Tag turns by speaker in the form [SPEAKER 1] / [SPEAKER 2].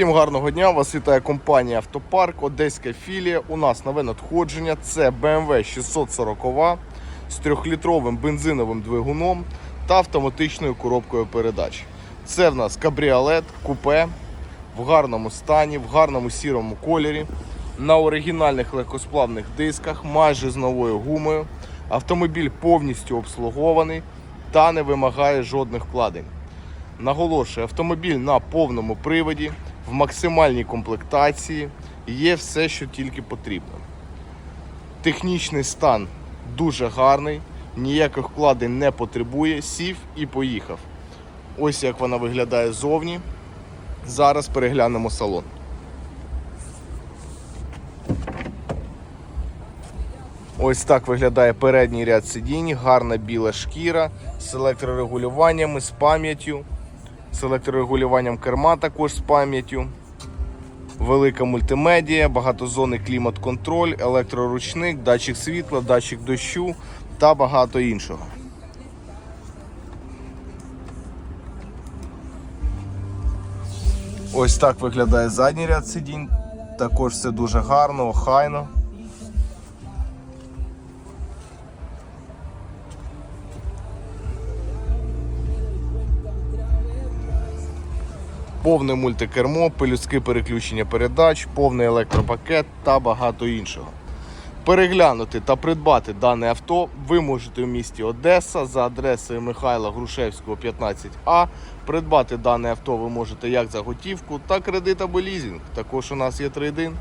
[SPEAKER 1] Всім гарного дня! Вас вітає компанія Автопарк, Одеська філія. У нас нове надходження. Це BMW 640 з 3-літровим бензиновим двигуном та автоматичною коробкою передач. Це в нас кабріолет, купе в гарному стані, в гарному сірому кольорі, на оригінальних легкосплавних дисках, майже з новою гумою. Автомобіль повністю обслугований та не вимагає жодних вкладень. Наголошую, автомобіль на повному приводі, в максимальній комплектації, є все, що тільки потрібно. Технічний стан дуже гарний, ніяких вкладень не потребує, сів і поїхав. Ось як вона виглядає ззовні. Зараз переглянемо салон. Ось так виглядає передній ряд сидінь, гарна біла шкіра з електрорегулюваннями, з пам'яттю, з електрорегулюванням керма також з пам'яттю. Велика мультимедія, багатозонний клімат-контроль, електроручник, датчик світла, датчик дощу та багато іншого. Ось так виглядає задній ряд сидінь. Також все дуже гарно, охайно. Повне мультикермо, пелюстки переключення передач, повний електропакет та багато іншого. Переглянути та придбати дане авто ви можете в місті Одеса за адресою Михайла Грушевського 15А. Придбати дане авто ви можете як за готівку, так кредит або лізінг. Також у нас є трейдин.